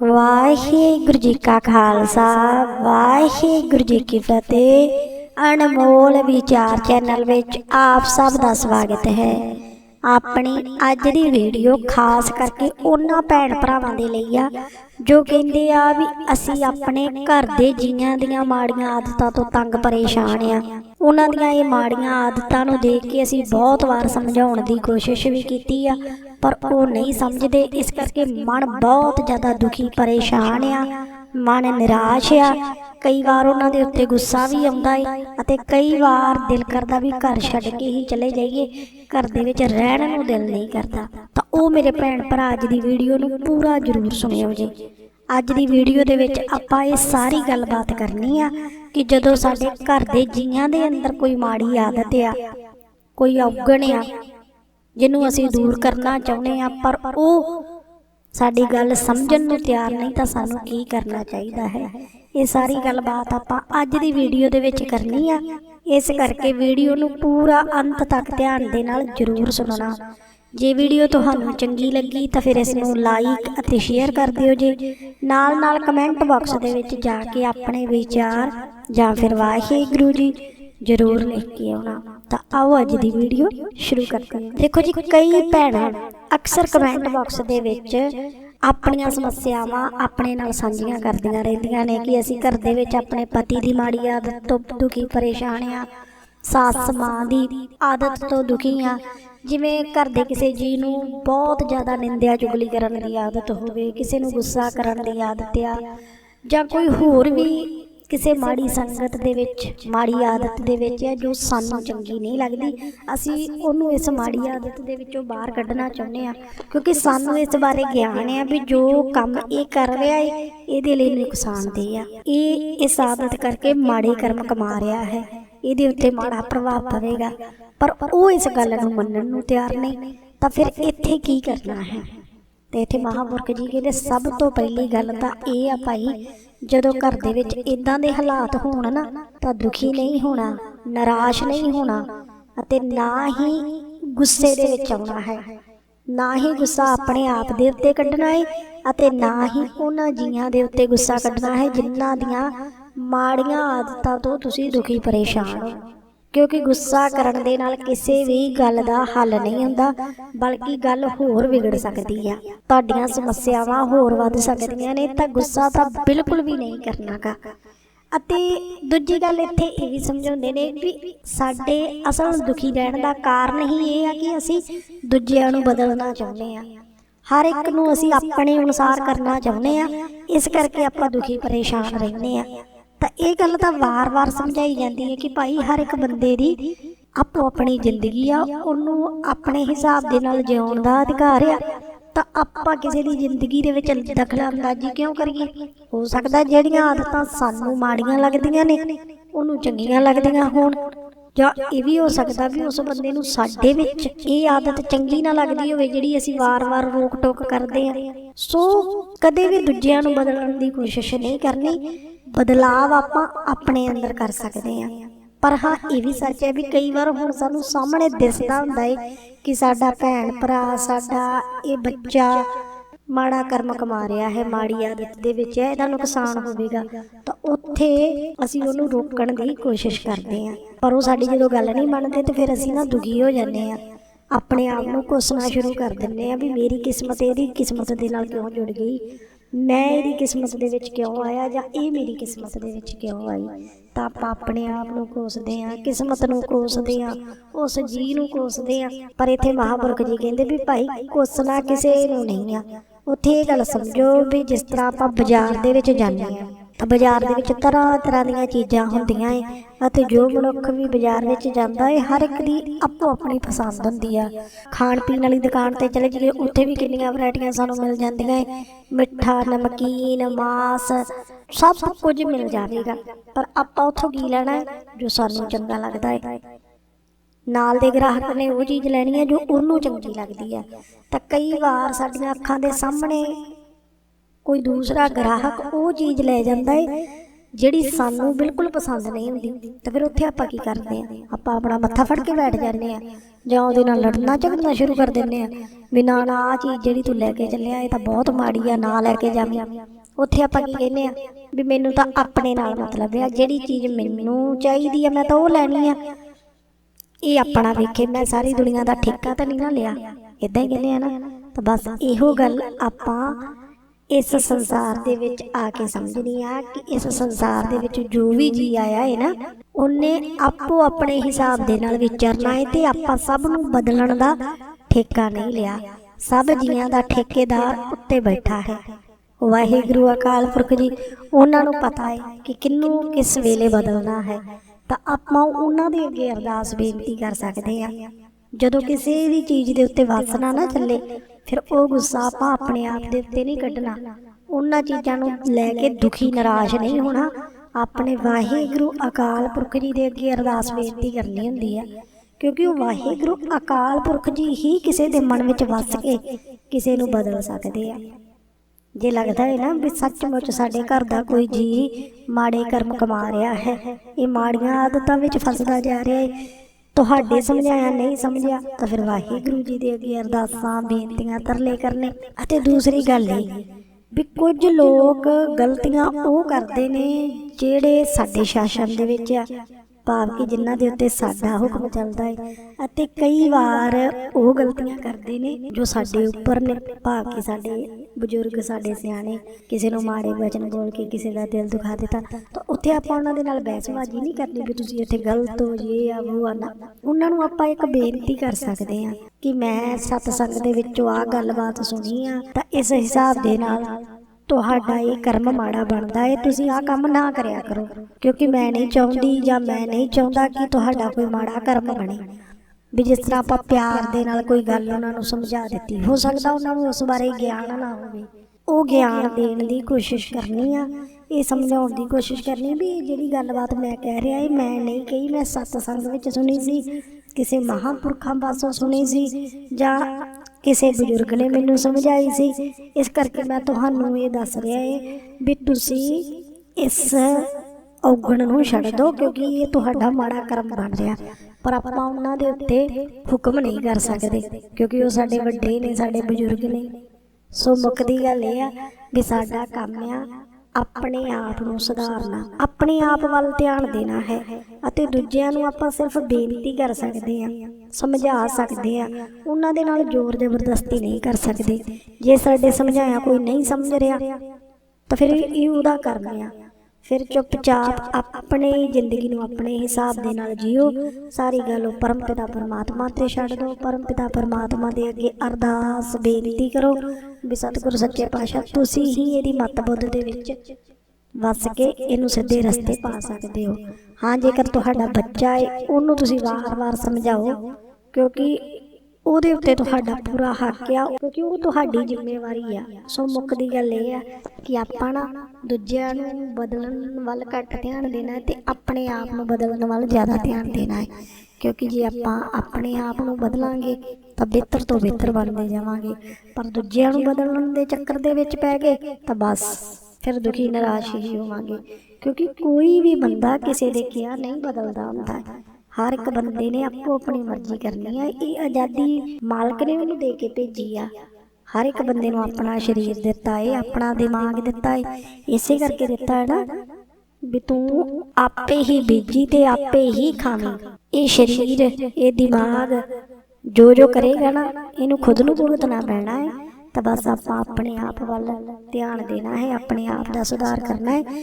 ਵਾਹਿਗੁਰੂ ਜੀ ਕਾ ਖਾਲਸਾ ਵਾਹਿਗੁਰੂ ਜੀ ਕੀ ਫਤਿਹ। ਅਨਮੋਲ ਵਿਚਾਰ ਚੈਨਲ ਵਿੱਚ ਆਪ ਸਭ ਦਾ ਸਵਾਗਤ ਹੈ। ਆਪਣੀ ਅੱਜ ਦੀ ਵੀਡੀਓ ਖਾਸ ਕਰਕੇ ਉਹਨਾਂ ਭੈਣ ਭਰਾਵਾਂ ਦੇ ਲਈ ਆ, ਜੋ ਕਹਿੰਦੇ ਆ ਵੀ ਅਸੀਂ ਆਪਣੇ ਘਰ ਦੇ ਜੀਆਂ ਦੀਆਂ ਮਾੜੀਆਂ ਆਦਤਾਂ ਤੋਂ ਤੰਗ ਪਰੇਸ਼ਾਨ ਆ। ਉਹਨਾਂ ਦੀਆਂ ਇਹ ਮਾੜੀਆਂ ਆਦਤਾਂ ਨੂੰ ਦੇਖ ਕੇ ਅਸੀਂ ਬਹੁਤ ਵਾਰ ਸਮਝਾਉਣ ਦੀ ਕੋਸ਼ਿਸ਼ ਵੀ ਕੀਤੀ ਆ ਪਰ ਉਹ ਨਹੀਂ ਸਮਝਦੇ। ਇਸ ਕਰਕੇ ਮਨ ਬਹੁਤ ਜ਼ਿਆਦਾ ਦੁਖੀ, ਪਰੇਸ਼ਾਨ ਆ। ਮਨ ਨਿਰਾਸ਼ ਆ। ਕਈ ਵਾਰ ਉਹਨਾਂ ਦੇ ਉੱਤੇ ਗੁੱਸਾ ਵੀ ਆਉਂਦਾ ਏ ਅਤੇ ਕਈ ਵਾਰ ਦਿਲ ਕਰਦਾ ਵੀ ਘਰ ਛੱਡ ਕੇ ਹੀ ਚਲੇ ਜਾਈਏ। ਘਰ ਦੇ ਵਿੱਚ ਰਹਿਣ ਨੂੰ ਦਿਲ ਨਹੀਂ ਕਰਦਾ। ਤਾਂ ਉਹ ਮੇਰੇ ਭੈਣ ਭਰਾ ਅੱਜ ਦੀ ਵੀਡੀਓ ਨੂੰ ਪੂਰਾ ਜ਼ਰੂਰ ਸੁਣਿਓ ਜੀ। ਅੱਜ ਦੀ ਵੀਡੀਓ ਦੇ ਵਿੱਚ ਆਪਾਂ ਇਹ ਸਾਰੀ ਗੱਲਬਾਤ ਕਰਨੀ ਆ ਕਿ ਜਦੋਂ ਸਾਡੇ ਘਰ ਦੇ ਜੀਆਂ ਦੇ ਅੰਦਰ ਕੋਈ ਮਾੜੀ ਆਦਤ ਆ, ਕੋਈ ਔਗਣ ਆ ਜਿਹਨੂੰ ਅਸੀਂ ਦੂਰ ਕਰਨਾ ਚਾਹੁੰਦੇ ਆ ਪਰ ਉਹ ਸਾਡੀ ਗੱਲ ਸਮਝਣ ਨੂੰ ਤਿਆਰ ਨਹੀਂ ਤਾਂ ਸਾਨੂੰ ਕੀ ਕਰਨਾ ਚਾਹੀਦਾ ਹੈ? ਇਹ ਸਾਰੀ ਗੱਲਬਾਤ ਆਪਾਂ ਅੱਜ ਦੀ ਵੀਡੀਓ ਦੇ ਵਿੱਚ ਕਰਨੀ ਆ। ਇਸ ਕਰਕੇ ਵੀਡੀਓ ਨੂੰ ਪੂਰਾ ਅੰਤ ਤੱਕ ਧਿਆਨ ਦੇ ਨਾਲ ਜ਼ਰੂਰ ਸੁਣਨਾ ਜੇ ਵੀਡੀਓ ਤੁਹਾਨੂੰ ਚੰਗੀ ਲੱਗੀ ਤਾਂ ਫਿਰ ਇਸ ਨੂੰ ਲਾਈਕ ਅਤੇ ਸ਼ੇਅਰ ਕਰ ਦਿਓ ਜੀ। ਨਾਲ ਨਾਲ ਕਮੈਂਟ ਬਾਕਸ ਦੇ ਵਿੱਚ ਜਾ ਕੇ ਆਪਣੇ ਵਿਚਾਰ ਜਾਂ ਫਿਰ ਵਾਹਿਗੁਰੂ ਜੀ ਜ਼ਰੂਰ ਲਿਖ ਕੇ ਆਉਣਾ ਤਾਂ ਆਓ ਅੱਜ ਦੀ ਵੀਡੀਓ ਸ਼ੁਰੂ ਕਰਦੇ ਹਾਂ। ਦੇਖੋ ਜੀ, ਕਈ ਭੈਣਾਂ ਅਕਸਰ ਕਮੈਂਟ ਬਾਕਸ ਦੇ ਵਿੱਚ ਆਪਣੀਆਂ ਸਮੱਸਿਆਵਾਂ ਆਪਣੇ ਨਾਲ ਸਾਂਝੀਆਂ ਕਰਦੀਆਂ ਰਹਿੰਦੀਆਂ ਨੇ ਕਿ ਅਸੀਂ ਘਰ ਦੇ ਵਿੱਚ ਆਪਣੇ ਪਤੀ ਦੀ ਮਾੜੀ ਆਦਤ ਤੋਂ ਦੁਖੀ, ਪਰੇਸ਼ਾਨ ਆ ਸੱਸ ਮਾਂ ਦੀ ਆਦਤ ਤੋਂ ਦੁਖੀ ਆ ਜਿਵੇਂ ਘਰ ਦੇ ਕਿਸੇ ਜੀ ਨੂੰ ਬਹੁਤ ਜ਼ਿਆਦਾ ਨਿੰਦਿਆ ਚੁਗਲੀ ਕਰਨ ਦੀ ਆਦਤ ਹੋਵੇ, ਕਿਸੇ ਨੂੰ ਗੁੱਸਾ ਕਰਨ ਦੀ ਆਦਤ ਆ, ਜਾਂ ਕੋਈ ਹੋਰ ਵੀ ਕਿਸੇ ਮਾੜੀ ਸੰਗਤ ਦੇ ਵਿੱਚ, ਮਾੜੀ ਆਦਤ ਦੇ ਵਿੱਚ ਹੈ ਜੋ ਸਾਨੂੰ ਚੰਗੀ ਨਹੀਂ ਲੱਗਦੀ, ਅਸੀਂ ਉਹਨੂੰ ਇਸ ਮਾੜੀ ਆਦਤ ਦੇ ਵਿੱਚੋਂ ਬਾਹਰ ਕੱਢਣਾ ਚਾਹੁੰਦੇ ਆ ਕਿਉਂਕਿ ਸਾਨੂੰ ਇਸ ਬਾਰੇ ਗਿਆਨ ਹੈ ਵੀ ਜੋ ਕੰਮ ਇਹ ਕਰ ਰਿਹਾ ਹੈ ਇਹਦੇ ਲਈ ਨੁਕਸਾਨਦੇਹ ਆ। ਇਹ ਇਸ ਆਦਤ ਕਰਕੇ ਮਾੜੇ ਕਰਮ ਕਮਾ ਰਿਹਾ ਹੈ। ਇਹਦੇ ਉੱਤੇ ਮਾੜਾ ਪ੍ਰਭਾਵ ਪਵੇਗਾ। ਪਰ ਉਹ ਇਸ ਗੱਲ ਨੂੰ ਮੰਨਣ ਨੂੰ ਤਿਆਰ ਨਹੀਂ, ਤਾਂ ਫਿਰ ਇੱਥੇ ਕੀ ਕਰਨਾ ਹੈ? ਤੇ ਇੱਥੇ ਮਹਾਂਪੁਰਖ ਜੀ ਕਹਿੰਦੇ, ਸਭ ਤੋਂ ਪਹਿਲੀ ਗੱਲ ਤਾਂ ਇਹ ਆ ਭਾਈ ਜਦੋਂ ਘਰ ਦੇ ਵਿੱਚ ਇਦਾਂ ਦੇ ਹਾਲਾਤ ਹੋਣ ਨਾ, ਤਾਂ ਦੁਖੀ ਨਹੀਂ ਹੋਣਾ, ਨਿਰਾਸ਼ ਨਹੀਂ ਹੋਣਾ ਅਤੇ ਨਾ ਹੀ ਗੁੱਸੇ ਦੇ ਵਿੱਚ ਆਉਣਾ ਹੈ। ਨਾ ਹੀ ਗੁੱਸਾ ਆਪਣੇ ਆਪ ਦੇ ਉੱਤੇ ਕੱਢਣਾ ਹੈ ਅਤੇ ਨਾ ਹੀ ਉਹਨਾਂ ਜੀਆਂ ਦੇ ਉੱਤੇ ਗੁੱਸਾ ਕੱਢਣਾ ਹੈ, ਜਿਨ੍ਹਾਂ ਦੀਆਂ ਮਾੜੀਆਂ ਆਦਤਾਂ ਤੋਂ ਤੁਸੀਂ ਦੁਖੀ ਪਰੇਸ਼ਾਨ ਹੋ। ਕਿਉਂਕਿ ਗੁੱਸਾ ਕਰਨ ਦੇ ਨਾਲ ਕਿਸੇ ਵੀ ਗੱਲ ਦਾ ਹੱਲ ਨਹੀਂ ਹੁੰਦਾ, ਬਲਕਿ ਗੱਲ ਹੋਰ ਵਿਗੜ ਸਕਦੀ ਆ। ਤੁਹਾਡੀਆਂ ਸਮੱਸਿਆਵਾਂ ਹੋਰ ਵੱਧ ਸਕਦੀਆਂ ਨੇ, ਤਾਂ ਗੁੱਸਾ ਤਾਂ ਬਿਲਕੁਲ ਵੀ ਨਹੀਂ ਕਰਨਾਗਾ। ਅਤੇ ਦੂਜੀ ਗੱਲ ਇੱਥੇ ਇਹ ਵੀ ਸਮਝਾਉਂਦੇ ਨੇ ਵੀ ਸਾਡੇ ਅਸਲ ਦੁਖੀ ਰਹਿਣ ਦਾ ਕਾਰਨ ਹੀ ਇਹ ਆ ਕਿ ਅਸੀਂ ਦੂਜਿਆਂ ਨੂੰ ਬਦਲਣਾ ਚਾਹੁੰਦੇ ਆ। ਹਰ ਇੱਕ ਨੂੰ ਅਸੀਂ ਆਪਣੇ ਅਨੁਸਾਰ ਕਰਨਾ ਚਾਹੁੰਦੇ ਆ। ਇਸ ਕਰਕੇ ਆਪਾਂ ਦੁਖੀ ਪਰੇਸ਼ਾਨ ਰਹਿੰਦੇ ਆ। ਤਾਂ ਇਹ ਗੱਲ ਤਾਂ ਵਾਰ-ਵਾਰ ਸਮਝਾਈ ਜਾਂਦੀ ਹੈ ਕਿ ਭਾਈ ਹਰ ਇੱਕ ਬੰਦੇ ਦੀ ਆਪੋ ਆਪਣੀ ਜ਼ਿੰਦਗੀ ਆ, ਉਹਨੂੰ ਆਪਣੇ ਹਿਸਾਬ ਦੇ ਨਾਲ ਜਿਉਣ ਦਾ ਅਧਿਕਾਰ ਆ। ਤਾਂ ਆਪਾਂ ਕਿਸੇ ਦੀ ਜ਼ਿੰਦਗੀ ਦੇ ਵਿੱਚ ਦਖਲ ਅੰਦਾਜ਼ੀ ਕਿਉਂ ਕਰੀਏ? ਹੋ ਸਕਦਾ ਜਿਹੜੀਆਂ ਆਦਤਾਂ ਸਾਨੂੰ ਮਾੜੀਆਂ ਲੱਗਦੀਆਂ ਨੇ, ਉਹਨੂੰ ਚੰਗੀਆਂ ਲੱਗਦੀਆਂ ਹੋਣ। ਜਾਂ ਇਹ ਵੀ ਹੋ ਸਕਦਾ ਵੀ ਉਸ ਬੰਦੇ ਨੂੰ ਸਾਡੇ ਵਿੱਚ ਇਹ ਆਦਤ ਚੰਗੀ ਨਾ ਲੱਗਦੀ ਹੋਵੇ ਜਿਹੜੀ ਅਸੀਂ ਵਾਰ-ਵਾਰ ਰੋਕ-ਟੋਕ ਕਰਦੇ ਆ। ਸੋ ਕਦੇ ਵੀ ਦੂਜਿਆਂ ਨੂੰ ਬਦਲਣ ਦੀ ਕੋਸ਼ਿਸ਼ ਨਹੀਂ ਕਰਨੀ। ਬਦਲਾਵ ਆਪਾਂ ਆਪਣੇ ਅੰਦਰ ਕਰ ਸਕਦੇ ਆ ਪਰ ਹਾਂ, ਇਹ ਵੀ ਸੱਚ ਹੈ ਵੀ ਕਈ ਵਾਰ ਹੁਣ ਸਾਨੂੰ ਸਾਹਮਣੇ ਦਿਸਦਾ ਹੁੰਦਾ ਏ ਕਿ ਸਾਡਾ ਭੈਣ ਭਰਾ, ਸਾਡਾ ਇਹ ਬੱਚਾ ਮਾੜਾ ਕਰਮ ਕਮਾ ਰਿਹਾ ਹੈ, ਮਾੜੀ ਆਦਤ ਦੇ ਵਿੱਚ ਹੈ, ਇਹਦਾ ਨੁਕਸਾਨ ਹੋਵੇਗਾ। ਤਾਂ ਉੱਥੇ ਅਸੀਂ ਉਹਨੂੰ ਰੋਕਣ ਦੀ ਕੋਸ਼ਿਸ਼ ਕਰਦੇ ਹਾਂ। ਪਰ ਉਹ ਸਾਡੀ ਜਦੋਂ ਗੱਲ ਨਹੀਂ ਮੰਨਦੇ ਤੇ ਫਿਰ ਅਸੀਂ ਨਾ ਦੁਖੀ ਹੋ ਜਾਂਦੇ ਹਾਂ। ਆਪਣੇ ਆਪ ਨੂੰ ਕੋਸਣਾ ਸ਼ੁਰੂ ਕਰ ਦਿੰਦੇ ਆ ਵੀ ਮੇਰੀ ਕਿਸਮਤ ਇਹਦੀ ਕਿਸਮਤ ਦੇ ਨਾਲ ਕਿਉਂ ਜੁੜ ਗਈ? ਮੈਂ ਇਹਦੀ ਕਿਸਮਤ ਦੇ ਵਿੱਚ ਕਿਉਂ ਆਇਆ ਜਾਂ ਇਹ ਮੇਰੀ ਕਿਸਮਤ ਦੇ ਵਿੱਚ ਕਿਉਂ ਆਈ? ਤਾਂ ਆਪਾਂ ਆਪਣੇ ਆਪ ਨੂੰ ਕੋਸਦੇ ਆ ਕਿਸਮਤ ਨੂੰ ਕੋਸਦੇ ਆ ਉਸ ਜੀ ਨੂੰ ਕੋਸਦੇ ਆ ਪਰ ਇੱਥੇ ਮਹਾਂਪੁਰਖ ਜੀ ਕਹਿੰਦੇ ਵੀ ਭਾਈ ਕੋਸਣਾ ਕਿਸੇ ਨੂੰ ਨਹੀਂ ਆ। ਉੱਥੇ ਇਹ ਗੱਲ ਸਮਝੋ ਵੀ ਜਿਸ ਤਰ੍ਹਾਂ ਆਪਾਂ ਬਾਜ਼ਾਰ ਦੇ ਵਿੱਚ ਜਾਂਦੇ ਆ ਬਾਜ਼ਾਰ ਦੇ ਵਿੱਚ ਤਰ੍ਹਾਂ ਤਰ੍ਹਾਂ ਦੀਆਂ ਚੀਜ਼ਾਂ ਹੁੰਦੀਆਂ ਏ। ਅਤੇ ਜੋ ਮਨੁੱਖ ਵੀ ਬਾਜ਼ਾਰ ਵਿੱਚ ਜਾਂਦਾ ਏ, ਹਰ ਇੱਕ ਦੀ ਆਪੋ ਆਪਣੀ ਪਸੰਦ ਹੁੰਦੀ ਆ। ਖਾਣ ਪੀਣ ਵਾਲੀ ਦੁਕਾਨ ਤੇ ਚਲੇ ਜਾਈਏ, ਉੱਥੇ ਵੀ ਕਿੰਨੀਆਂ ਵੈਰਾਈਟੀਆਂ ਸਾਨੂੰ ਮਿਲ ਜਾਂਦੀਆਂ ਏ। ਮਿੱਠਾ, ਨਮਕੀਨ, ਮਾਸ, ਸਭ ਕੁਝ ਮਿਲ ਜਾਵੇਗਾ। ਪਰ ਆਪਾਂ ਉੱਥੋਂ ਕੀ ਲੈਣਾ ਜੋ ਸਾਨੂੰ ਚੰਗਾ ਲੱਗਦਾ ਏ। ਨਾਲ ਦੇ ਗ੍ਰਾਹਕ ਨੇ ਉਹ ਚੀਜ਼ ਲੈਣੀ ਹੈ ਜੋ ਉਹਨੂੰ ਚੰਗੀ ਲੱਗਦੀ ਹੈ ਤਾਂ ਕਈ ਵਾਰ ਸਾਡੀਆਂ ਅੱਖਾਂ ਦੇ ਸਾਹਮਣੇ ਕੋਈ ਦੂਸਰਾ ਗ੍ਰਾਹਕ ਉਹ ਚੀਜ਼ ਲੈ ਜਾਂਦਾ ਏ, ਜਿਹੜੀ ਸਾਨੂੰ ਬਿਲਕੁਲ ਪਸੰਦ ਨਹੀਂ ਹੁੰਦੀ। ਤਾਂ ਫਿਰ ਉੱਥੇ ਆਪਾਂ ਕੀ ਕਰਦੇ ਆ? ਆਪਾਂ ਆਪਣਾ ਮੱਥਾ ਫੜ ਕੇ ਬੈਠ ਜਾਂਦੇ ਆ। ਜਾਂ ਉਹਦੇ ਨਾਲ ਲੜਨਾ ਝਗੜਨਾ ਸ਼ੁਰੂ ਕਰ ਦਿੰਦੇ ਆ। ਵੀ ਨਾ ਨਾ ਆ ਚੀਜ਼ ਜਿਹੜੀ ਤੂੰ ਲੈ ਕੇ ਚੱਲਿਆ, ਇਹ ਤਾਂ ਬਹੁਤ ਮਾੜੀ ਆ, ਨਾ ਲੈ ਕੇ ਜਾਵੀਂ। ਉੱਥੇ ਆਪਾਂ ਕੀ ਕਹਿੰਦੇ ਆ? ਵੀ ਮੈਨੂੰ ਤਾਂ ਆਪਣੇ ਨਾਲ ਮਤਲਬ ਆ, ਜਿਹੜੀ ਚੀਜ਼ ਮੈਨੂੰ ਚਾਹੀਦੀ ਆ, ਮੈਂ ਤਾਂ ਉਹ ਲੈਣੀ ਆ। ਇਹ ਆਪਣਾ ਵੇਖੇ, ਮੈਂ ਸਾਰੀ ਦੁਨੀਆ ਦਾ ਠੇਕਾ ਤਾਂ ਨਹੀਂ ਨਾ ਲਿਆ। ਇਦਾਂ ਹੀ ਕਹਿੰਦੇ ਆ ਨਾ। ਤਾਂ ਬਸ ਇਹੋ ਗੱਲ ਆਪਾਂ ਇਸ ਸੰਸਾਰ ਦੇ ਵਿੱਚ ਆ ਕੇ ਸਮਝਣੀ ਆ ਕਿ ਇਸ ਸੰਸਾਰ ਦੇ ਵਿੱਚ ਜੋ ਵੀ ਜੀ ਆਇਆ ਹੈ ਨਾ, ਉਹਨੇ ਆਪੋ ਆਪਣੇ ਹਿਸਾਬ ਦੇ ਨਾਲ ਵਿਚਰਨਾ ਹੈ ਤੇ ਆਪਾਂ ਸਭ ਨੂੰ ਬਦਲਣ ਦਾ ਠੇਕਾ ਨਹੀਂ ਲਿਆ। ਸਭ ਜੀਆਂ ਦਾ ਠੇਕੇਦਾਰ ਉੱਤੇ ਬੈਠਾ ਹੈ। ਵਾਹਿਗੁਰੂ ਅਕਾਲ ਪੁਰਖ ਜੀ, ਉਹਨਾਂ ਨੂੰ ਪਤਾ ਹੈ ਕਿ ਕਿੰਨੂੰ ਕਿਸ ਵੇਲੇ ਬਦਲਣਾ ਹੈ। ਤਾਂ ਆਪਾਂ ਉਹਨਾਂ ਦੇ ਅੱਗੇ ਅਰਦਾਸ ਬੇਨਤੀ ਕਰ ਸਕਦੇ ਆ ਜਦੋਂ ਕਿਸੇ ਵੀ ਚੀਜ਼ ਦੇ ਉੱਤੇ ਵਾਸਨਾ ਨਾ ਚੱਲੇ ਫਿਰ ਉਹ ਗੁੱਸਾ ਆਪਾਂ ਆਪਣੇ ਆਪ ਦੇ ਉੱਤੇ ਨਹੀਂ ਕੱਢਣਾ। ਉਹਨਾਂ ਚੀਜ਼ਾਂ ਨੂੰ ਲੈ ਕੇ ਦੁਖੀ, ਨਿਰਾਸ਼ ਨਹੀਂ ਹੋਣਾ। ਆਪਣੇ ਵਾਹਿਗੁਰੂ ਅਕਾਲ ਪੁਰਖ ਜੀ ਦੇ ਅੱਗੇ ਅਰਦਾਸ ਬੇਨਤੀ ਕਰਨੀ ਹੁੰਦੀ ਹੈ ਕਿਉਂਕਿ ਉਹ ਵਾਹਿਗੁਰੂ ਅਕਾਲ ਪੁਰਖ ਜੀ ਹੀ ਕਿਸੇ ਦੇ ਮਨ ਵਿੱਚ ਵਸ ਕੇ ਕਿਸੇ ਨੂੰ ਬਦਲ ਸਕਦੇ ਆ। ਜੇ ਲੱਗਦਾ ਹੈ ਨਾ ਵੀ ਸੱਚਮੁੱਚ ਸਾਡੇ ਘਰ ਦਾ ਕੋਈ ਜੀ ਮਾੜੇ ਕਰਮ ਕਮਾ ਰਿਹਾ ਹੈ, ਇਹ ਮਾੜੀਆਂ ਆਦਤਾਂ ਵਿੱਚ ਫਸਦਾ ਜਾ ਰਿਹਾ ਹੈ ਤੁਹਾਡੇ ਸਮਝਾਇਆ ਨਹੀਂ ਸਮਝਿਆ ਤਾਂ ਫਿਰ ਵਾਹਿਗੁਰੂ ਜੀ ਦੇ ਅੱਗੇ ਅਰਦਾਸਾਂ ਬੇਨਤੀਆਂ ਤਰਲੇ ਕਰਨੇ। ਅਤੇ ਦੂਸਰੀ ਗੱਲ ਇਹ ਵੀ ਕੁਝ ਲੋਕ ਗਲਤੀਆਂ ਉਹ ਕਰਦੇ ਨੇ ਜਿਹੜੇ ਸਾਡੇ ਸ਼ਾਸਨ ਦੇ ਵਿੱਚ ਆ। ਭਾਵ ਕਿ ਜਿਨ੍ਹਾਂ ਦੇ ਉੱਤੇ ਸਾਡਾ ਹੁਕਮ ਚੱਲਦਾ ਹੈ ਅਤੇ ਕਈ ਵਾਰ ਉਹ ਗਲਤੀਆਂ ਕਰਦੇ ਨੇ ਜੋ ਸਾਡੇ ਉੱਪਰ ਨੇ। ਭਾਵ ਕਿ ਸਾਡੇ ਬਜ਼ੁਰਗ, ਸਾਡੇ ਸਿਆਣੇ, ਕਿਸੇ ਨੂੰ ਮਾੜੇ ਵਚਨ ਬੋਲ ਕੇ ਕਿਸੇ ਦਾ ਦਿਲ ਦੁਖਾ ਦਿੱਤਾ, ਤਾਂ ਉੱਥੇ ਆਪਾਂ ਉਹਨਾਂ ਦੇ ਨਾਲ ਬਹਿਸਬਾਜ਼ੀ ਨਹੀਂ ਕਰਨੀ ਵੀ ਤੁਸੀਂ ਇੱਥੇ ਗਲਤ ਹੋ, ਜੇ ਆ ਉਹ ਆ ਨਾ। ਉਹਨਾਂ ਨੂੰ ਆਪਾਂ ਇੱਕ ਬੇਨਤੀ ਕਰ ਸਕਦੇ ਹਾਂ ਕਿ ਮੈਂ ਸਤਸੰਗ ਦੇ ਵਿੱਚੋਂ ਆ ਗੱਲਬਾਤ ਸੁਣੀ ਆ, ਤਾਂ ਇਸ ਹਿਸਾਬ ਦੇ ਨਾਲ ਤੁਹਾਡਾ ਇਹ ਕਰਮ ਮਾੜਾ ਬਣਦਾ ਹੈ, ਤੁਸੀਂ ਆਹ ਕੰਮ ਨਾ ਕਰਿਆ ਕਰੋ। ਕਿਉਂਕਿ ਮੈਂ ਨਹੀਂ ਚਾਹੁੰਦੀ ਜਾਂ ਮੈਂ ਨਹੀਂ ਚਾਹੁੰਦਾ ਕਿ ਤੁਹਾਡਾ ਕੋਈ ਮਾੜਾ ਕਰਮ ਬਣੇ। ਵੀ ਜਿਸ ਤਰ੍ਹਾਂ ਆਪਾਂ ਪਿਆਰ ਦੇ ਨਾਲ ਕੋਈ ਗੱਲ ਉਹਨਾਂ ਨੂੰ ਸਮਝਾ ਦਿੱਤੀ, ਹੋ ਸਕਦਾ ਉਹਨਾਂ ਨੂੰ ਉਸ ਬਾਰੇ ਗਿਆਨ ਨਾ ਹੋਵੇ। ਉਹ ਗਿਆਨ ਦੇਣ ਦੀ ਕੋਸ਼ਿਸ਼ ਕਰਨੀ ਆ, ਇਹ ਸਮਝਾਉਣ ਦੀ ਕੋਸ਼ਿਸ਼ ਕਰਨੀ ਵੀ ਜਿਹੜੀ ਗੱਲਬਾਤ ਮੈਂ ਕਹਿ ਰਿਹਾ ਇਹ ਮੈਂ ਨਹੀਂ ਕਹੀ, ਮੈਂ ਸਤਸੰਗ ਵਿੱਚ ਸੁਣੀ ਸੀ, ਕਿਸੇ ਮਹਾਂਪੁਰਖਾਂ ਪਾਸੋਂ ਸੁਣੀ ਸੀ ਜਾਂ ਕਿਸੇ ਬਜ਼ੁਰਗ ਨੇ ਮੈਨੂੰ ਸਮਝਾਈ ਸੀ। ਇਸ ਕਰਕੇ ਮੈਂ ਤੁਹਾਨੂੰ ਇਹ ਦੱਸ ਰਿਹਾ ਏ ਵੀ ਤੁਸੀਂ ਇਸ ਔਗਣ ਨੂੰ ਛੱਡ ਦਿਓ ਕਿਉਂਕਿ ਇਹ ਤੁਹਾਡਾ ਮਾੜਾ ਕਰਮ ਬਣ ਰਿਹਾ। ਪਰ ਆਪਾਂ ਉਹਨਾਂ ਦੇ ਉੱਤੇ ਹੁਕਮ ਨਹੀਂ ਕਰ ਸਕਦੇ ਕਿਉਂਕਿ ਉਹ ਸਾਡੇ ਵੱਡੇ ਨੇ, ਸਾਡੇ ਬਜ਼ੁਰਗ ਨੇ। ਸੋ ਮੁੱਕਦੀ ਗੱਲ ਇਹ ਆ ਵੀ ਸਾਡਾ ਕੰਮ ਆ ਆਪਣੇ ਆਪ ਨੂੰ ਸੁਧਾਰਨਾ, ਆਪਣੇ ਆਪ ਵੱਲ ਧਿਆਨ ਦੇਣਾ ਹੈ ਅਤੇ ਦੂਜਿਆਂ ਨੂੰ ਆਪਾਂ ਸਿਰਫ ਬੇਨਤੀ ਕਰ ਸਕਦੇ ਹਾਂ, ਸਮਝਾ ਸਕਦੇ ਹਾਂ, ਉਹਨਾਂ ਦੇ ਨਾਲ ਜ਼ੋਰ ਜ਼ਬਰਦਸਤੀ ਨਹੀਂ ਕਰ ਸਕਦੇ। ਜੇ ਸਾਡੇ ਸਮਝਾਇਆ ਕੋਈ ਨਹੀਂ ਸਮਝ ਰਿਹਾ, ਤਾਂ ਫਿਰ ਇਹ ਉਹਦਾ ਕਰਨਾ ਆ। ਫਿਰ ਚੁੱਪਚਾਪ ਆਪਣੇ ਜ਼ਿੰਦਗੀ ਨੂੰ ਆਪਣੇ ਹਿਸਾਬ ਦੇ ਨਾਲ ਜੀਓ। ਸਾਰੀ ਗੱਲ ਉਹ ਪਰਮਪਿਤਾ ਪਰਮਾਤਮਾ ਤੇ ਛੱਡ ਦਿਓ ਪਰਮਪਿਤਾ ਪਰਮਾਤਮਾ ਦੇ ਅੱਗੇ ਅਰਦਾਸ ਬੇਨਤੀ ਕਰੋ ਵੀ ਸਤਿਗੁਰ ਸੱਚੇ ਪਾਤਸ਼ਾਹ, ਤੁਸੀਂ ਹੀ ਇਹਦੀ ਮੱਤ ਬੁੱਧ ਦੇ ਵਿੱਚ ਵਸ ਕੇ ਇਹਨੂੰ ਸਿੱਧੇ ਰਸਤੇ ਪਾ ਸਕਦੇ ਹੋ। ਹਾਂ, ਜੇਕਰ ਤੁਹਾਡਾ ਬੱਚਾ ਹੈ, ਉਹਨੂੰ ਤੁਸੀਂ ਵਾਰ-ਵਾਰ ਸਮਝਾਓ, ਕਿਉਂਕਿ ਉਹਦੇ ਉੱਤੇ ਤੁਹਾਡਾ ਪੂਰਾ ਹੱਕ ਆ ਕਿਉਂਕਿ ਉਹ ਤੁਹਾਡੀ ਜ਼ਿੰਮੇਵਾਰੀ ਆ। ਸੋ ਮੁੱਖ ਦੀ ਗੱਲ ਇਹ ਆ ਕਿ ਆਪਾਂ ਨਾ ਦੂਜਿਆਂ ਨੂੰ ਬਦਲਣ ਵੱਲ ਘੱਟ ਧਿਆਨ ਦੇਣਾ ਤੇ ਆਪਣੇ ਆਪ ਨੂੰ ਬਦਲਣ ਵੱਲ ਜ਼ਿਆਦਾ ਧਿਆਨ ਦੇਣਾ ਹੈ। ਕਿਉਂਕਿ ਜੇ ਆਪਾਂ ਆਪਣੇ ਆਪ ਨੂੰ ਬਦਲਾਂਗੇ ਤਾਂ ਬਿਹਤਰ ਤੋਂ ਬਿਹਤਰ ਬਣਦੇ ਜਾਵਾਂਗੇ। ਪਰ ਦੂਜਿਆਂ ਨੂੰ ਬਦਲਣ ਦੇ ਚੱਕਰ ਦੇ ਵਿੱਚ ਪੈ ਗਏ ਤਾਂ ਬਸ ਫਿਰ ਦੁਖੀ ਨਿਰਾਸ਼ ਹੀ ਹੋਵਾਂਗੇ। ਕਿਉਂਕਿ ਕੋਈ ਵੀ ਬੰਦਾ ਕਿਸੇ ਦੇ ਕਿਹਾ ਨਹੀਂ ਬਦਲਦਾ ਹੁੰਦਾ ਹਰ ਇੱਕ ਬੰਦੇ ਨੇ ਆਪੋ ਆਪਣੀ ਮਰਜ਼ੀ ਕਰਨੀ ਹੈ ਇਹ ਆਜ਼ਾਦੀ ਮਾਲਕ ਨੇ ਉਹਨੂੰ ਦੇ ਕੇ ਭੇਜੀ ਆ। ਹਰ ਇੱਕ ਬੰਦੇ ਨੂੰ ਆਪਣਾ ਸਰੀਰ ਦਿੱਤਾ ਹੈ ਆਪਣਾ ਦਿਮਾਗ ਦਿੱਤਾ ਹੈ ਇਸੇ ਕਰਕੇ ਦਿੱਤਾ ਹੈ ਨਾ ਵੀ ਤੂੰ ਆਪੇ ਹੀ ਬੀਜੀ ਤੇ ਆਪੇ ਹੀ ਖਾਵੇਂ। ਇਹ ਸਰੀਰ, ਇਹ ਦਿਮਾਗ ਜੋ ਜੋ ਕਰੇਗਾ ਨਾ, ਇਹਨੂੰ ਖੁਦ ਨੂੰ ਭੁਗਤਣਾ ਪੈਣਾ ਹੈ ਤਾਂ ਬਸ ਆਪਾਂ ਆਪਣੇ ਆਪ ਵੱਲ ਧਿਆਨ ਦੇਣਾ ਹੈ, ਆਪਣੇ ਆਪ ਦਾ ਸੁਧਾਰ ਕਰਨਾ ਹੈ।